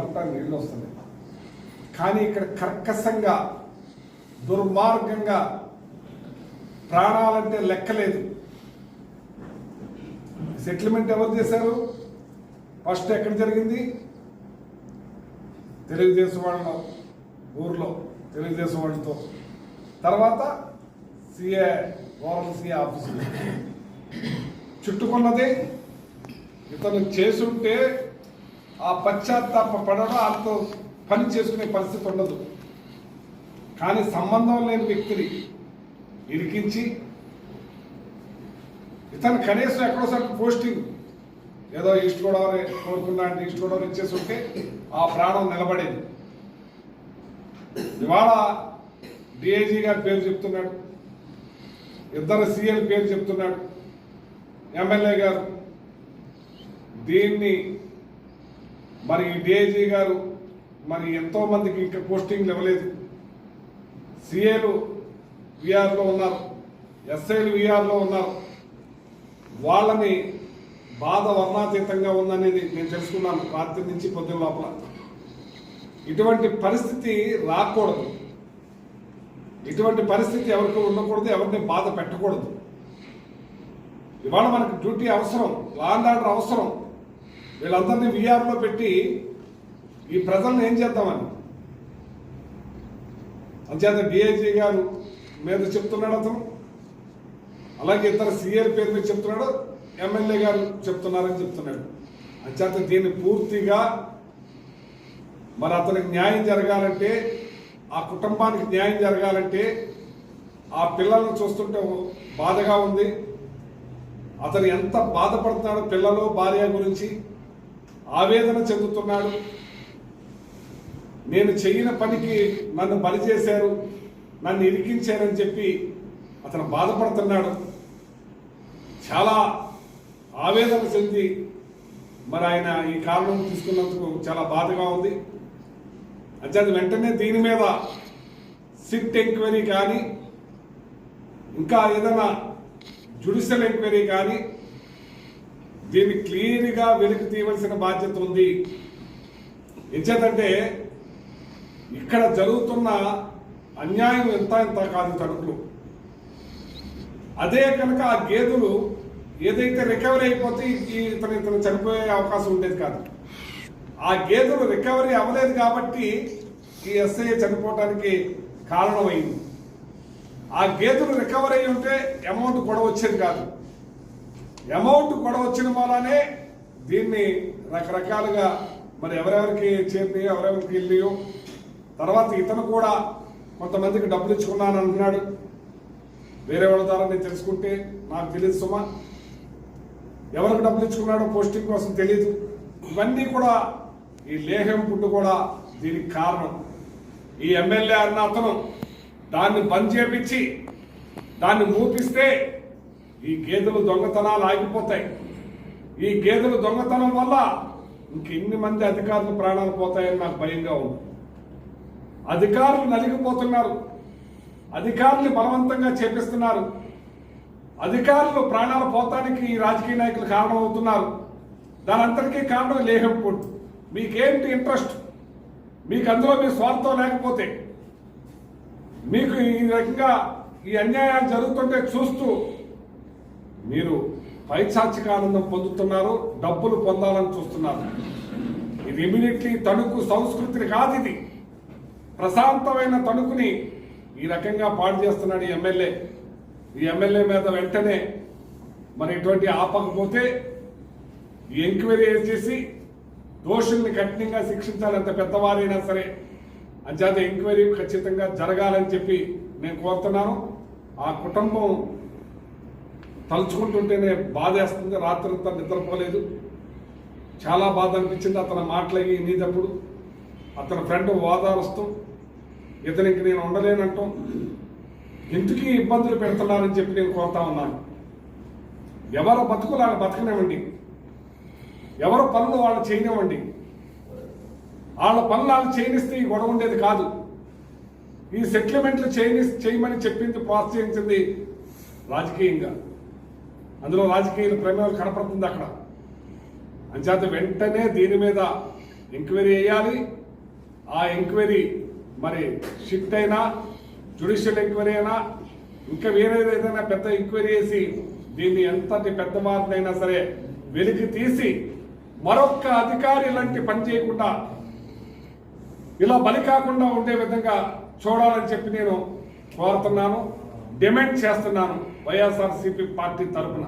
అంతా నీళ్ళు వస్తుంది కానీ ఇక్కడ కర్కశంగా దుర్మార్గంగా ప్రాణాలంటే లెక్కలేదు. సెటిల్మెంట్ ఎవరు చేశారు? ఫస్ట్ ఎక్కడ జరిగింది? తెలుగుదేశం వాళ్ళ ఊర్లో తెలుగుదేశం వాళ్ళతో. తర్వాత సిఏ ఓరల్ సిఏ ఆఫీసులో. చుట్టుకున్నది ఇతను చేసుంటే ఆ పశ్చాత్తాప పడడం అంత పని చేసుకునే పరిస్థితి ఉండదు. కానీ సంబంధం లేని వ్యక్తిని ఇరికించి ఇతను కనీసం ఎక్కడోసారి పోస్టింగ్ ఏదో ఈస్ట్ గోదావరి కోరుకున్నా అంటే ఈస్ట్ గోదావరి ఇచ్చేసి ఉంటే ఆ ప్రాణం నిలబడేది. ఇవాళ డిఐజీ గారి పేరు చెప్తున్నాడు. ఇద్దరు సీఎల్ పేరు చెప్తున్నాడు. ఎమ్మెల్యే గారు దీన్ని మరి డిఐజీ గారు మరి ఎంతో మందికి ఇంకా పోస్టింగ్లు ఇవ్వలేదు. సిఏలు విఆర్లో ఉన్నారు. ఎస్ఐలు విఆర్లో ఉన్నారు. వాళ్ళని బాధ వర్ణాతీతంగా ఉందనేది నేను తెలుసుకున్నాను రాత్రి నుంచి పొద్దున్న లోపల. ఇటువంటి పరిస్థితి రాకూడదు. ఇటువంటి పరిస్థితి ఎవరికి ఉండకూడదు ఎవరిని బాధ పెట్టకూడదు. ఇవాళ మనకు డ్యూటీ అవసరం లాండ్ ఆర్డర్ అవసరం. వీళ్ళందరినీ విఆర్లో పెట్టి ఈ ప్రజలను ఏం చేద్దామని? అంచేత డిఐజీ గారు మీద చెప్తున్నాడు అతను. అలాగే ఇతర సీఆర్ పేరు మీద చెప్తున్నాడు. ఎమ్మెల్యే గారు చెప్తున్నారని చెప్తున్నాడు. అంచేత దీన్ని పూర్తిగా మరి అతనికి న్యాయం జరగాలంటే ఆ కుటుంబానికి న్యాయం జరగాలంటే ఆ పిల్లల్ని చూస్తుంటే బాధగా ఉంది. అతను ఎంత బాధపడుతున్నాడో పిల్లలు భార్య గురించి ఆవేదన చెందుతున్నాడు. నేను చెయ్యిన పనికి నన్ను బలి చేశారు నన్ను ఇరికించారని చెప్పి అతను బాధపడుతున్నాడు. చాలా ఆవేదన చెంది మరి ఆయన ఈ కారణం తీసుకున్నందుకు చాలా బాధగా ఉంది. అంచేది వెంటనే దీని మీద సిట్ ఎంక్వైరీ కానీ ఇంకా ఏదైనా జుడిషియల్ ఎంక్వైరీ కానీ దీన్ని క్లియర్గా వెలికి తీయవలసిన బాధ్యత ఉంది. ఎంచేతంటే ఇక్కడ జరుగుతున్న అన్యాయం ఎంత ఎంత కాదు తణుకులు. అదే కనుక ఆ గేదెలు ఏదైతే రికవరీ అయిపోతే ఇతను ఇతను చనిపోయే అవకాశం ఉండేది కాదు. ఆ గేదెలు రికవరీ అవ్వలేదు కాబట్టి ఈ ఎస్ఐ చనిపోవడానికి కారణమైంది. ఆ గేదెలు రికవరీ అయి ఉంటే అమౌంట్ కూడా వచ్చేది కాదు. అమౌంట్ కూడా వచ్చిన వల్లనే దీన్ని రకరకాలుగా మరి ఎవరెవరికి చేరినాయో ఎవరెవరికి వెళ్ళియో తర్వాత ఇతను కూడా కొంతమందికి డబ్బులు ఇచ్చుకున్నాను అంటున్నాడు. వేరే వాళ్ళ ద్వారా నేను తెలుసుకుంటే నాకు తెలియదు సుమా. ఎవరికి డబ్బులు ఇచ్చుకున్నాడో పోస్టింగ్ కోసం తెలియదు ఇవన్నీ కూడా ఈ లేహం పుట్టు కూడా దీనికి కారణం. ఈ ఎమ్మెల్యే అన్న అతను దాన్ని బంద్ చేపించి దాన్ని మూపిస్తే ఈ గేదెలు దొంగతనాలు ఆగిపోతాయి. ఈ గేదెలు దొంగతనం వల్ల ఇంకెన్ని మంది అధికారులు ప్రాణాలు పోతాయని నాకు భయంగా ఉంది. అధికారులు నలిగిపోతున్నారు. అధికారులు బలవంతంగా చేపిస్తున్నారు. అధికారులు ప్రాణాలు పోతానికి ఈ రాజకీయ నాయకులు కారణమవుతున్నారు. దాని అంతటికీ కారణం లేహంపూడ్ మీకేంటి ఇంట్రెస్ట్? మీకు అందులో మీ స్వార్థం లేకపోతే మీకు ఈ రకంగా ఈ అన్యాయాలు జరుగుతుంటే చూస్తూ మీరు పైచాచిక ఆనందం పొందుతున్నారు డబ్బులు పొందాలని చూస్తున్నారు. ఇది ఇమీడియట్లీ తణుకు సంస్కృతిని కాదు ఇది. ప్రశాంతమైన తణుకుని ఈ రకంగా పాడు చేస్తున్నాడు ఈ ఎమ్మెల్యే. ఈ ఎమ్మెల్యే మీద వెంటనే మరి ఇటువంటి ఆపకపోతే ఈ ఎంక్వైరీ చేసి దోషుల్ని కఠినంగా శిక్షించాలి ఎంత పెద్దవారైనా సరే. అంచేత ఎంక్వైరీ ఖచ్చితంగా జరగాలని చెప్పి నేను కోరుతున్నాను. ఆ కుటుంబం తలుచుకుంటుంటేనే బాధేస్తుంది. రాత్రంతా నిద్రపోలేదు. చాలా బాధ అనిపించింది అతను మాట్లాడి నీదప్పుడు. అతని ఫ్రెండ్ ఓదారుస్తూ ఇతనికి నేను ఉండలేనంటాం. ఎందుకీ ఇబ్బందులు పెడుతున్నారని చెప్పి నేను కోరుతా ఉన్నాను. ఎవరు బతుకులు వాళ్ళు బతకనివ్వండి. ఎవరు పనులు వాళ్ళు చేయనివ్వండి. వాళ్ళ పనులు వాళ్ళు చేయనిస్తే ఈ గొడవ ఉండేది కాదు. ఈ సెటిల్మెంట్లు చేయని చేయమని చెప్పింది ప్రోత్సహించింది రాజకీయంగా. అందులో రాజకీయ ప్రమేయం కనపడుతుంది అక్కడ. అంచేత వెంటనే దీని మీద ఎంక్వైరీ వేయాలి ఆ ఎంక్వైరీ మరి షిఫ్ట్ అయినా జ్యుడిషియల్ ఎంక్వైరీ అయినా ఇంకా వేరే ఏదైనా పెద్ద ఎంక్వైరీ చేసి దీన్ని ఎంతటి పెద్ద వారినైనా సరే వెలికి తీసి మరొక్క అధికారి ఇలాంటి పని చేయకుండా ఇలా బలి కాకుండా ఉండే విధంగా చూడాలని చెప్పి నేను కోరుతున్నాను డిమాండ్ చేస్తున్నాను. వైఎస్ఆర్సీపీ పార్టీ తరఫున